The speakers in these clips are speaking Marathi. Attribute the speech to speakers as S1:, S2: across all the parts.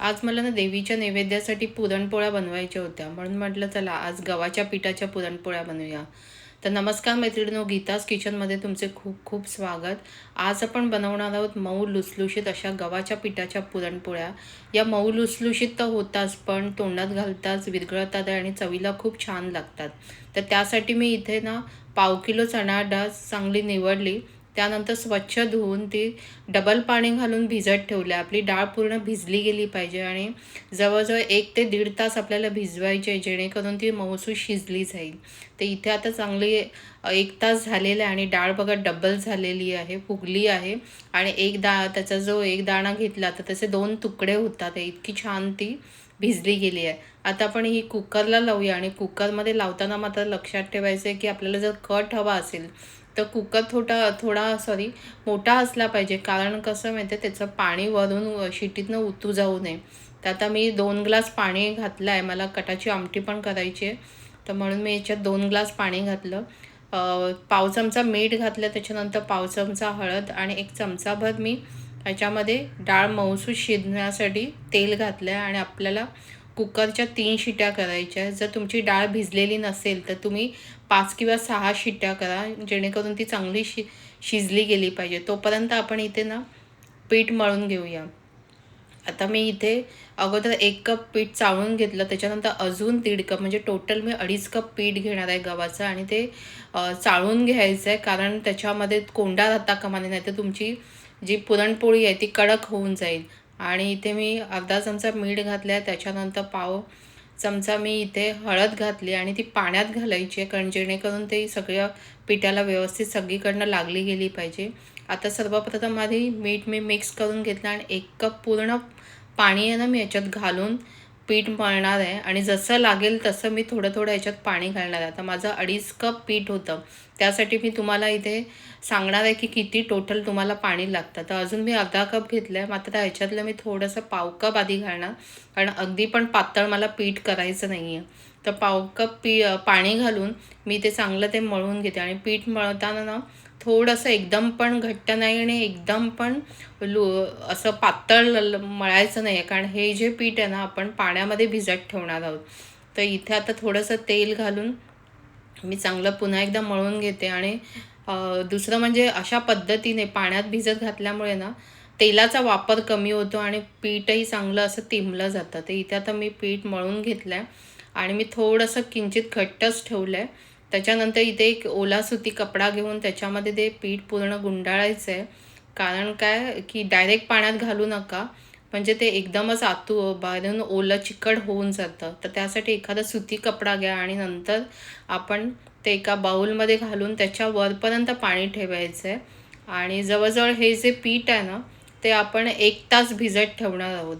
S1: आज मला ना देवीच्या नैवेद्यासाठी पुरणपोळ्या बनवायच्या होत्या. म्हणून म्हटलं चला आज गव्हाच्या पिठाच्या पुरणपोळ्या बनवूया. तर नमस्कार मैत्रिणीनो गीताज किचनमध्ये तुमचे खूप खूप स्वागत. आज आपण बनवणार आहोत मऊ लुसलुशीत अशा गव्हाच्या पिठाच्या पुरणपोळ्या. या मऊ लुसलुशीत तर होताच पण तोंडात घालताच विरघळतात आणि चवीला खूप छान लागतात. तर त्यासाठी मी इथे ना पाव किलो चणा डाळ चांगली निवडली. त्यानंतर स्वच्छ धुवून ती डबल पाणी घालून भिजत ठेवल्या आपली डाळ पूर्ण भिजली गेली पाहिजे आणि जवळजवळ एक ते दीड तास आपल्याला भिजवायची आहे जेणेकरून ती मऊसू शिजली जाईल. तर इथे आता चांगली एक तास झालेला आहे आणि डाळ बघा डबल झालेली आहे फुगली आहे. आणि एक दा त्याचा जो एक दाणा घेतला तर त्याचे दोन तुकडे होतात. इतकी छान ती भिजली गेली आहे. आता आपण ही कुकरला लावूया आणि कुकरमध्ये लावताना मात्र लक्षात ठेवायचं आहे की आपल्याला जर कट हवा असेल तर कुकर थोडा थोडा सॉरी मोठा असला पाहिजे. कारण कसं माहिती आहे त्याचं पाणी वरून शिटीतनं उतू जाऊ नये. तर आता मी दोन ग्लास पाणी घातलं आहे मला कटाची आमटी पण करायची आहे. तर म्हणून मी याच्यात दोन ग्लास पाणी घातलं. पाव चमचा मीठ घातलं. त्याच्यानंतर पाव चमचा हळद आणि एक चमचाभर मी याच्यामध्ये डाळ मऊसूस शिजण्यासाठी तेल घातलं आहे आणि आपल्याला कुकरच्या तीन शिट्या करायच्या जर तुमची डाळ भिजलेली नसेल तर तुम्ही पाच किंवा सहा शिट्ट्या करा जेणेकरून ती चांगली शि शिजली गेली पाहिजे. तोपर्यंत आपण इथे ना पीठ मळून घेऊया. आता मी इथे अगोदर एक कप पीठ चाळून घेतलं त्याच्यानंतर अजून दीड कप म्हणजे टोटल मी अडीच कप पीठ घेणार आहे गव्हाचं आणि ते चाळून घ्यायचं आहे कारण त्याच्यामध्ये कोंडा राहता कमाने नाही तर तुमची जी पुरणपोळी आहे ती कडक होऊन जाईल. आणि इथे मी अर्धा चमचा मीठ घातलं आहे त्याच्यानंतर पाव चमचा मी इथे हळद घातली आणि ती पाण्यात घालायची आहे कारण जेणेकरून ते सगळ्या पिठाला व्यवस्थित सगळीकडनं लागली गेली पाहिजे. आता सर्वप्रथम आधी मीठ मी मिक्स करून घेतलं आणि एक कप पूर्ण पाणी आहे ना मी याच्यात घालून पीठ मळणार आहे आणि जसं लागेल तसं मी थोडं थोडं याच्यात पाणी घालणार आहे. आता माझं अडीच कप पीठ होतं. त्यासाठी मी तुम्हाला इथे सांगणार आहे की किती टोटल तुम्हाला पाणी लागतं. तर अजून मी अर्धा कप घेतलं आहे मात्र ह्याच्यातलं मी थोडंसं पाव कप आधी घालणार. कारण अगदी पण पातळ मला पीठ करायचं नाही आहे तर पाव कप पी पाणी घालून मी ते चांगलं ते मळून घेते. आणि पीठ मळताना ना थोडंसं एकदम पण घट्ट नाही आणि एकदम पण लु असं पातळ मळायचं नाही आहे कारण हे जे पीठ आहे ना आपण पाण्यामध्ये भिजत ठेवणार आहोत. तर इथे आता थोडंसं तेल घालून मी चांगलं पुन्हा एकदा मळून घेते. आणि दुसरं म्हणजे अशा पद्धतीने पाण्यात भिजत घातल्यामुळे ना तेलाचा वापर कमी होतो आणि पीठही चांगलं असं तिंबलं जातं. तर इथे आता मी पीठ मळून घेतलं आहे आणि मी थोडंसं किंचित घट्टच ठेवलं आहे त्याच्यानंतर इथे एक ओला सुती कपडा घेऊन त्याच्यामध्ये ते पीठ पूर्ण गुंडाळायचं आहे कारण काय की डायरेक्ट पाण्यात घालू नका. म्हणजे ते एकदमच आतू बाहेरून ओलं चिकट होऊन जातं. तर त्यासाठी एखादा सुती कपडा घ्या आणि नंतर आपण ते एका बाऊलमध्ये घालून त्याच्या वरपर्यंत पाणी ठेवायचं आहे आणि जवळजवळ हे जे पीठ आहे ना ते आपण एक तास भिजत ठेवणार आहोत.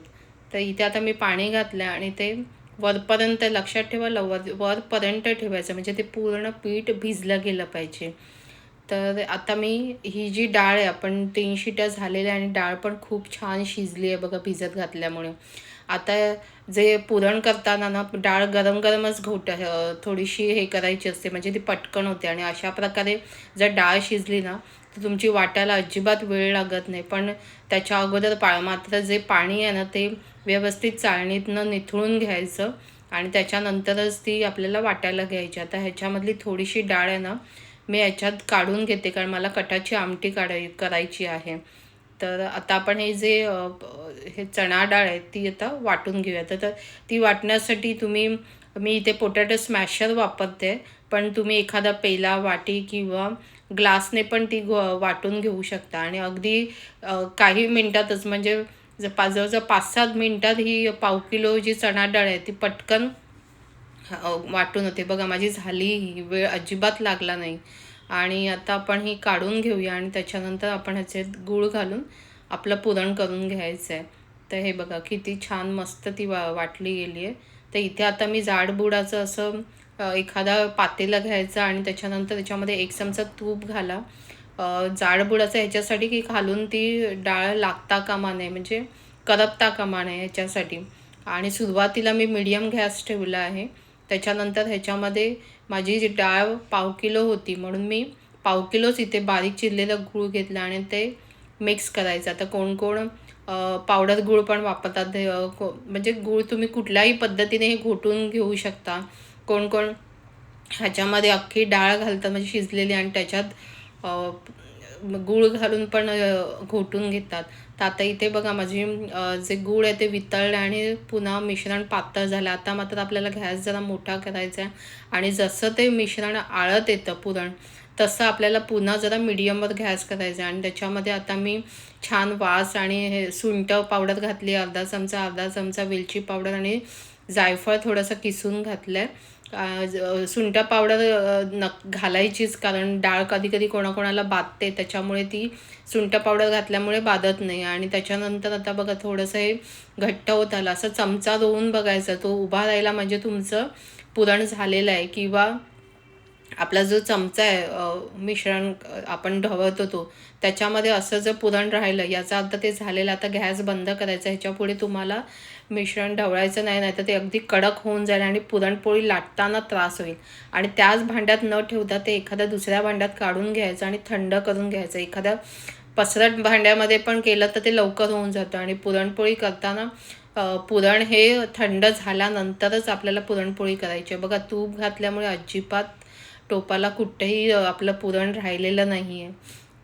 S1: तर इथे आता मी पाणी घातलं आहे आणि ते वरपर्यंत लक्षात ठेवा वर वरपर्यंत ठेवायचं. म्हणजे ते पूर्ण पीठ भिजलं गेलं पाहिजे. तर आता मी ही जी डाळ आहे आपण तीन शिट्या झालेल्या आणि डाळ पण खूप छान शिजली आहे बघा भिजत घातल्यामुळे. आता जे पुरण करताना ना डाळ गरम गरमच घोट थोडीशी हे करायची असते. म्हणजे ती पटकन होते आणि अशा प्रकारे जर डाळ शिजली ना तर तुमची वाटायला अजिबात वेळ लागत नाही. पण त्याच्या अगोदर पा मात्र जे पाणी आहे ना ते व्यवस्थित चाळणीतनं निथळून घ्यायचं आणि त्याच्यानंतरच ती आपल्याला वाटायला घ्यायची. आता ह्याच्यामधली थोडीशी डाळ आहे ना मी याच्यात काढून घेते कारण मला कटाची आमटी काढाय करायची आहे. तर आता आपण हे जे हे चणा डाळ आहे ती आता वाटून घेऊया. तर ती वाटण्यासाठी तुम्ही मी इथे पोटॅटो स्मॅशर वापरते पण तुम्ही एखादा पेला वाटी किंवा ग्लासने पण ती वाटून घेऊ शकता. आणि अगदी काही मिनटातच म्हणजे पाच जवळजवळ पाच सात मिनटात ही पाव किलो जी चणा डाळ आहे ती पटकन वाटून होते. बघा माझी झाली ही वेळ अजिबात लागला नाही. आणि आता आपण ही काढून घेऊया आणि त्याच्यानंतर आपण ह्याचे गूळ घालून आपलं पुरण करून घ्यायचं आहे. तर हे बघा किती छान मस्त ती वा वाटली गेली आहे. तर इथे आता मी जाडबुडाचं असं एखादा पातेलं घ्यायचं आणि त्याच्यानंतर त्याच्यामध्ये एक चमचा तूप घाला. जाडबुडाचं ह्याच्यासाठी की घालून ती डाळ लागता कामा नये म्हणजे करपता कामा नये ह्याच्यासाठी. आणि सुरुवातीला मी मीडियम गॅस ठेवला आहे. त्याच्यानंतर ह्याच्यामध्ये माझी जी डाळ पाव किलो होती म्हणून मी पाव किलोच इथे बारीक चिरलेलं गूळ घेतलं आणि ते मिक्स करायचं. आता कोण कोण पावडर गूळ पण वापरतात को म्हणजे गूळ तुम्ही कुठल्याही पद्धतीने हे घोटून घेऊ शकता. कोण कोण ह्याच्यामध्ये अख्खी डाळ घालतात म्हणजे शिजलेली आणि त्याच्यात गूळ घालून पण घोटून घेतात. तर आता इथे बघा माझी जे गूळ आहे ते वितळलं आणि पुन्हा मिश्रण पातळ झालं. आता मात्र आपल्याला गॅस जरा मोठा करायचा आहे आणि जसं ते मिश्रण आळत येतं पुरण तसं आपल्याला पुन्हा जरा मिडियमवर गॅस करायचा आहे. आणि त्याच्यामध्ये आता मी छान वास आणि हे सुंठ पावडर घातली अर्धा चमचा अर्धा चमचा वेलची पावडर आणि जायफळ थोडंसं किसून घातलं आहे सुंठ पावडर न नक घालायचीच. कारण डाळ कधी कधी कोणाकोणाला बाधते त्याच्यामुळे ती सुंठ पावडर घातल्यामुळे बाधत नाही. आणि त्याच्यानंतर आता बघा थोडंसं हे घट्ट होत आलं. असं चमचा रोवून बघायचा. तो उभा राहिला म्हणजे तुमचं पुरण झालेलं आहे. किंवा आपला जो चमचा आहे मिश्रण आपण ढवळतो तो त्याच्यामध्ये असं जर पुरण राहिलं याचा अर्थ ते झालेलं आता गॅस बंद करायचा. ह्याच्यापुढे तुम्हाला मिश्रण ढवळायचं नाही नाही तर ते अगदी कडक होऊन जाईल आणि पुरणपोळी लाटताना त्रास होईल. आणि त्याच भांड्यात न ठेवता ते एखाद्या दुसऱ्या भांड्यात काढून घ्यायचं आणि थंड करून घ्यायचं. एखाद्या पसरट भांड्यामध्ये पण केलं तर ते लवकर होऊन जातं. आणि पुरणपोळी करताना पुरण हे थंड झाल्यानंतरच आपल्याला पुरणपोळी करायची आहे. बघा तूप घातल्यामुळे अजिबात टोपाला कुठेही आपलं पुरण राहिलेलं नाही आहे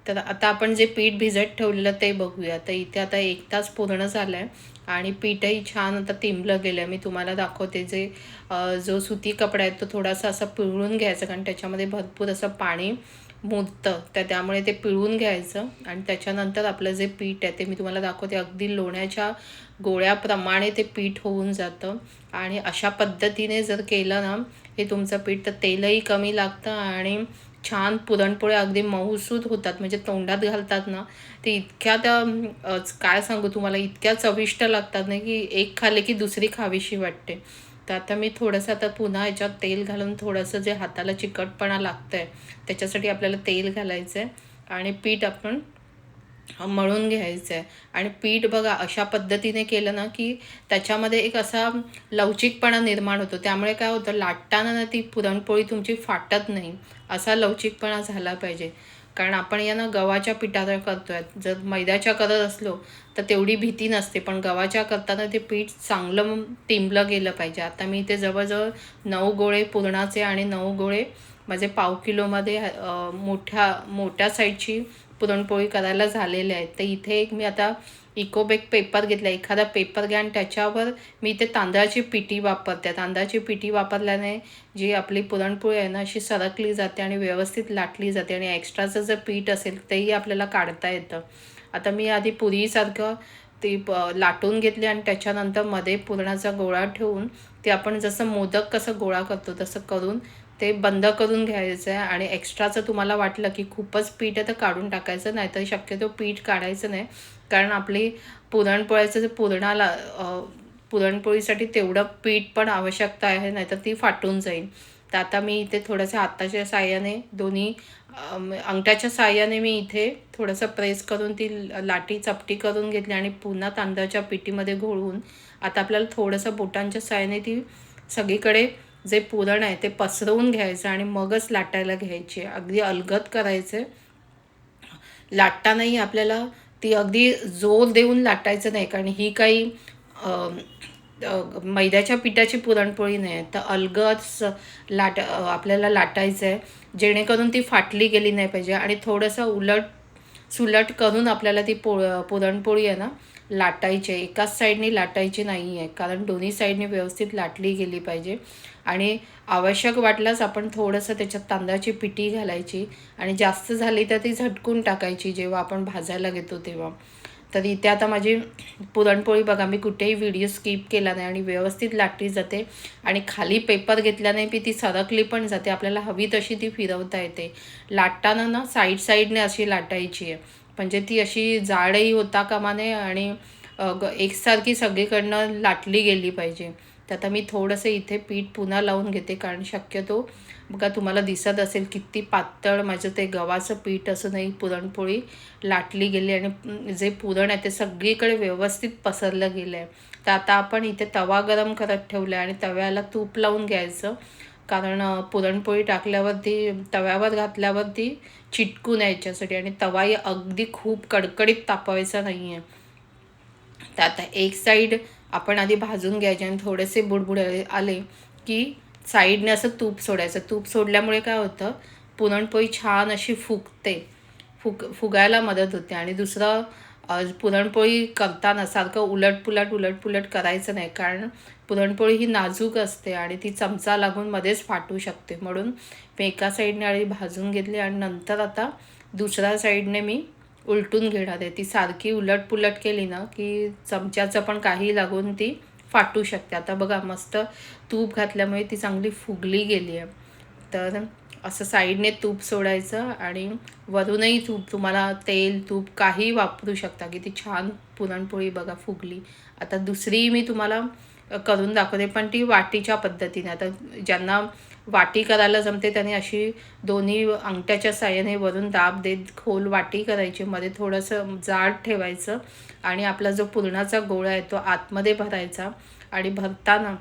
S1: तर आता आपण जे पीठ भिजत ठेवलेलं ते बघूया. तर इथे आता एक तास पूर्ण झालं आहे आणि पीठही छान आता तिंबलं गेलं आहे मी तुम्हाला दाखवते जे जो सुती कपडा आहे तो थोडासा असा पिळून घ्यायचा कारण त्याच्यामध्ये भरपूर असं पाणी मुरतं. तर त्यामुळे ते पिळून घ्यायचं आणि त्याच्यानंतर आपलं जे पीठ आहे ते मी तुम्हाला दाखवते. अगदी लोण्याच्या गोळ्याप्रमाणे ते पीठ होऊन जातं. आणि अशा पद्धतीने जर केलं ना हे तुमचं पीठ तर तेलही कमी लागतं आणि छान पुरणपोळ्या अगदी मऊसूद होतात. म्हणजे तोंडात घालतात ना ते इतक्या त्या काय सांगू तुम्हाला इतक्या चविष्ट लागतात ना की एक खाल्ले की दुसरी खावीशी वाटते. तर आता मी थोडंसं आता पुन्हा ह्याच्यात तेल घालून थोडंसं जे हाताला चिकटपणा लागतं आहे त्याच्यासाठी आपल्याला तेल घालायचं आहे आणि पीठ आपण मळून घ्यायचं आहे आणि पीठ बघा अशा पद्धतीने केलं ना की त्याच्यामध्ये एक असा लवचिकपणा निर्माण होतो. त्यामुळे काय होतं लाटताना ना ती पुरणपोळी तुमची फाटत नाही. असा लवचिकपणा झाला पाहिजे. कारण आपण या ना गव्हाच्या पिठाचा करतोय. जर मैद्याच्या करत असलो तर तेवढी भीती नसते. पण गव्हाच्या करताना ते पीठ चांगलं टिंबलं गेलं पाहिजे. आता मी इथे जवळजवळ नऊ गोळे पुरणाचे आणि नऊ गोळे माझे पाव किलोमध्ये मोठ्या मोठ्या साईजची पुरणपोळी करायला झालेले आहेत. तर इथे एक मी आता इकोबेक पेपर घेतला एखादा पेपर घ्या आणि त्याच्यावर मी इथे तांदळाची पिठी वापरते. तांदळाची पिठी वापरल्याने जी आपली पुरणपोळी आहे ना अशी सरकली जाते आणि व्यवस्थित लाटली जाते आणि एक्स्ट्राचं जर पीठ असेल तेही आपल्याला काढता येतं. आता मी आधी पुरीसारखं ती लाटून घेतली आणि त्याच्यानंतरमध्ये पुरणाचा गोळा ठेवून ते आपण जसं मोदक कसं गोळा करतो तसं करून ते बंद करून घ्यायचं आहे आणि एक्स्ट्राचं तुम्हाला वाटलं की खूपच पीठ आहे तर काढून टाकायचं नाही तर शक्यतो पीठ काढायचं नाही. कारण आपली पुरणपोळ्याचं जे पुरणाला पुरणपोळीसाठी तेवढं पीठ पण आवश्यकता आहे नाहीतर ती फाटून जाईल. तर आता मी इथे थोडंसं हाताच्या साह्याने दोन्ही अंगठ्याच्या साह्याने मी इथे थोडंसं प्रेस करून ती लाटी चपटी करून घेतली आणि पुन्हा तांदळाच्या पिठीमध्ये घोळवून आता आपल्याला थोडंसं बोटांच्या साह्याने ती सगळीकडे जे पुरण आहे ते पसरवून घ्यायचं आणि मगच लाटायला घ्यायची. अगदी अलगद करायचं. लाटतानाही आपल्याला ती अगदी जोर देऊन लाटायचं नाही. कारण ही काही मैद्याच्या पिठाची पुरणपोळी नाही. आहे तर अलगच लाट आपल्याला लाटायचं आहे जेणेकरून ती फाटली गेली नाही पाहिजे. आणि थोडंसं उलट सुलट करून आपल्याला ती पो पुरणपोळी आहे ना लाटायची आहे. एकाच साईडने लाटायची नाही आहे. कारण दोन्ही साईडने व्यवस्थित लाटली गेली पाहिजे. आणि आवश्यक वाटल्यास आपण थोडंसं त्याच्यात तांदळाची पिठी घालायची. आणि जास्त झाली तर ती झटकून टाकायची जेव्हा आपण भाजायला घेतो तेव्हा. तर इथे आता माझी पुरणपोळी बघा मी कुठेही व्हिडिओ स्किप केला नाही आणि व्यवस्थित लाटली जाते. आणि खाली पेपर घेतल्याने बी ती सरकली पण जाते. आपल्याला हवी तशी ती फिरवता येते. लाटताना ना साईड साईडने अशी लाटायची आहे. म्हणजे ती अशी जाडही होता कामा नये आणि एकसारखी सगळीकडनं लाटली गेली पाहिजे. तर आता मी थोडंसं इथे पीठ पुन्हा लावून घेते कारण शक्यतो बघा तुम्हाला दिसत असेल किती पातळ माझं ते गव्हाचं पीठ असं नाही पुरणपोळी लाटली गेली आणि जे पुरण आहे ते सगळीकडे व्यवस्थित पसरलं गेलं आहे तर आता आपण इथे तवा गरम करत ठेवला आहे आणि तव्याला तूप लावून घ्यायचं कारण पुरणपोळी टाकल्यावरती तव्यावर घातल्यावरती चिटकून यायच्यासाठी आणि तवाही अगदी खूप कडकडीत तापवायचा नाही आहे तर आता एक साईड आपण आधी भाजून घ्यायचे आणि थोडेसे बुडबुड आले की साईडने असं तूप सोडायचं. तूप सोडल्यामुळे काय होतं? पुरणपोळी छान अशी फुगते. फुग फुगायला मदत होते. आणि दुसरं पुरणपोळी करताना सारखं उलटपुलट उलटपुलट करायचं नाही. कारण पुरणपोळी ही नाजूक असते आणि ती चमचा लागून मध्येच फाटू शकते. म्हणून मी एका साईडने आधी भाजून घेतली आणि नंतर आता दुसऱ्या साईडने मी उलटून घेणार आहे. ती सारखी उलटपुलट केली ना की चमच्याचं पण काही लागून ती फाटू शकते. आता बघा मस्त तूप घातल्यामुळे ती चांगली फुगली गेली आहे. तर असं साईडने तूप सोडायचं आणि वरूनही तूप तुम्हाला तेल तूप काही वापरू शकता. की ती छान पुरणपोळी बघा फुगली. आता दुसरी मी तुम्हाला करून दाखवते पण ती वाटीच्या पद्धतीने. आता ज्यांना वाटी करायला जमते त्याने अशी दोन्ही अंगठ्याच्या साह्याने वरून दाब देत खोल वाटी करायची. मध्ये थोडंसं जाड ठेवायचं आणि आपला जो पुरणाचा गोळा आहे तो आतमध्ये भरायचा आणि भरताना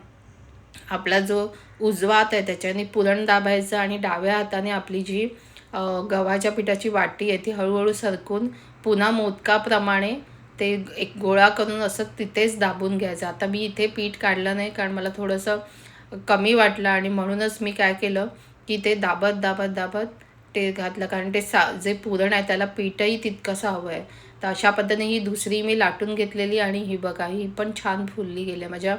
S1: आपला जो उजवा हात आहे त्याच्याने पुरण दाबायचं आणि डाव्या हाताने आपली जी गव्हाच्या पिठाची वाटी आहे ती हळूहळू सरकून पुन्हा मोदकाप्रमाणे ते एक गोळा करून असं तिथेच दाबून घ्यायचं. आता मी इथे पीठ काढलं नाही कारण मला थोडंसं कमी वाटलं आणि म्हणूनच मी काय केलं की ते दाबत दाबत दाबत ते घातलं. कारण ते सा जे पुरण आहे त्याला पीठही तितकंसं हवं आहे. तर अशा पद्धतीने ही दुसरी मी लाटून घेतलेली आणि ही बघा ही पण छान फुलली गेली. आहे. माझ्या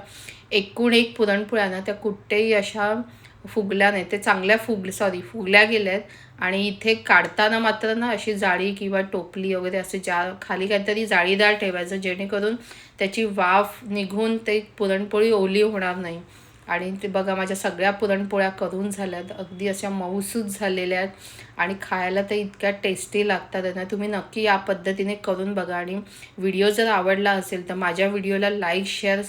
S1: एकूण एक पुरणपोळ्या ना त्या कुठेही अशा फुगल्या नाही ते चांगल्या फुग सॉरी फुगल्या गेल्या आहेत आणि इथे काढताना मात्र ना अशी जाळी किंवा टोपली वगैरे असे जा खाली काहीतरी जाळीदार ठेवायचं जेणेकरून त्याची वाफ निघून ते पुरणपोळी ओली होणार नाही. आणि ते बघा माझ्या सगळ्या पुरणपोळ्या करून झाल्यात. अगदी अशा मऊसूद झालेल्या आहेत. आणि खायला तर इतक्या टेस्टी लागतात ना. तुम्ही नक्की या पद्धतीने करून बघा. आणि व्हिडिओ जर आवडला असेल तर माझ्या व्हिडिओला लाईक शेअर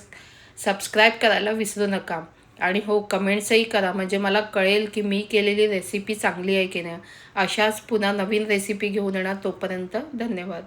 S1: सबस्क्राईब करायला विसरू नका. आणि हो कमेंट्सही करा. म्हणजे मला कळेल की मी केलेली रेसिपी चांगली आहे की नाही. अशाच पुन्हा नवीन रेसिपी घेऊन येणार तोपर्यंत धन्यवाद.